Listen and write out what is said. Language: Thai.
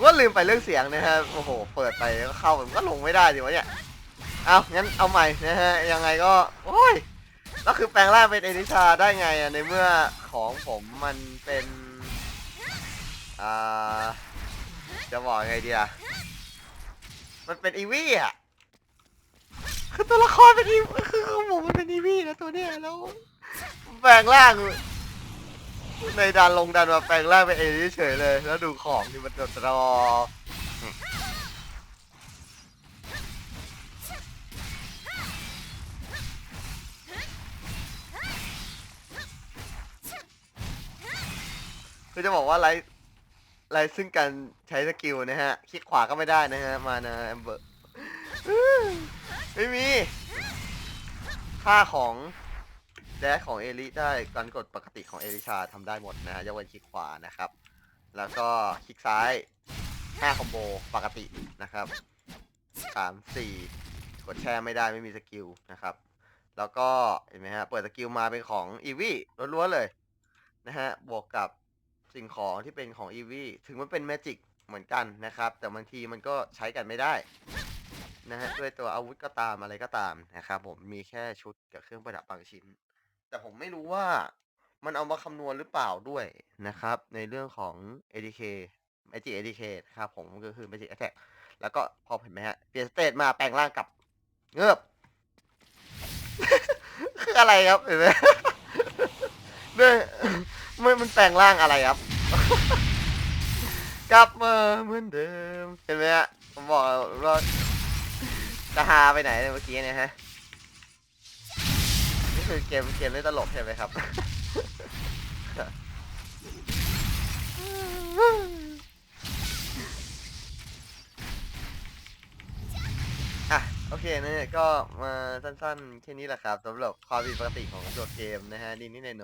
ว่าลืมไปเรื่องเสียงนะฮะโอ้โห เปิดไปก็เข้ามันก็ลงไม่ได้ดิวะเนี่ยเอางั้นเอาใหม่นะฮะยังไงก็โอ้ยแล้วคือแปลงร่างเป็นเอลิชาได้ไงอะในเมื่อของผมมันเป็นอ่าจะบอกไงดีอะมันเป็นอีวี่อะคือตัวละครเป็นอีคือของผมมันเป็นอีวี่นะตัวเนี้ยแล้วแปลงร่าง ในดันลงดันมาแปลงร่างเป็นเอลิเฉยเลย แล้วดูของที่มันตรอคือจะบอกว่าไรไรซึ่งการใช้สกิลนะฮะ คลิกขวาก็ไม่ได้นะฮะ มานะแอมเบอร์ ไม่มี ค่าของ แดชของเอลิได้การกดปกติของเอลิชาทำได้หมดนะฮะยกเว้นคลิกขวานะครับ แล้วก็คลิกซ้าย 5 คอมโบปกตินะครับ 3 4 กดแช่ไม่ได้ไม่มีสกิลนะครับ แล้วก็เห็นไหมฮะเปิดสกิลมาเป็นของอีวี่ล้วนๆเลยนะฮะบวกกับสิ่งของที่เป็นของ EV ถึงมันเป็นแมจิกเหมือนกันนะครับ แต่บางทีมันก็ใช้กันไม่ได้นะฮะด้วยตัวอาวุธก็ตามอะไรก็ตามนะครับผมมีแค่ชุดกับเครื่องประดับบางชิ้น แต่ผมไม่รู้ว่ามันเอามาคำนวณหรือเปล่าด้วยนะครับ ในเรื่องของ ADK Magic ADK นะครับผมก็คือ Magic Attack แล้วก็พอเห็นไหมฮะเปลี่ยนสเตตมาแปลงร่างกับเงือบ คืออะไรครับเห็นไหมเนี่ยมันมันแปลงร่างอะไรครับ กลับมาเหมือนเดิม เห็นไหมฮะผมบอกว่าจะหาไปไหนเมื่อกี้เนี่ยฮะ คือเกมเกมเล่นตลกใช่ไหมครับ อะ โอเคนะฮะก็มาสั้นๆ แค่นี้แหละครับสำหรับความผิดปกติของตัวเกมนะฮะนิดหน่อย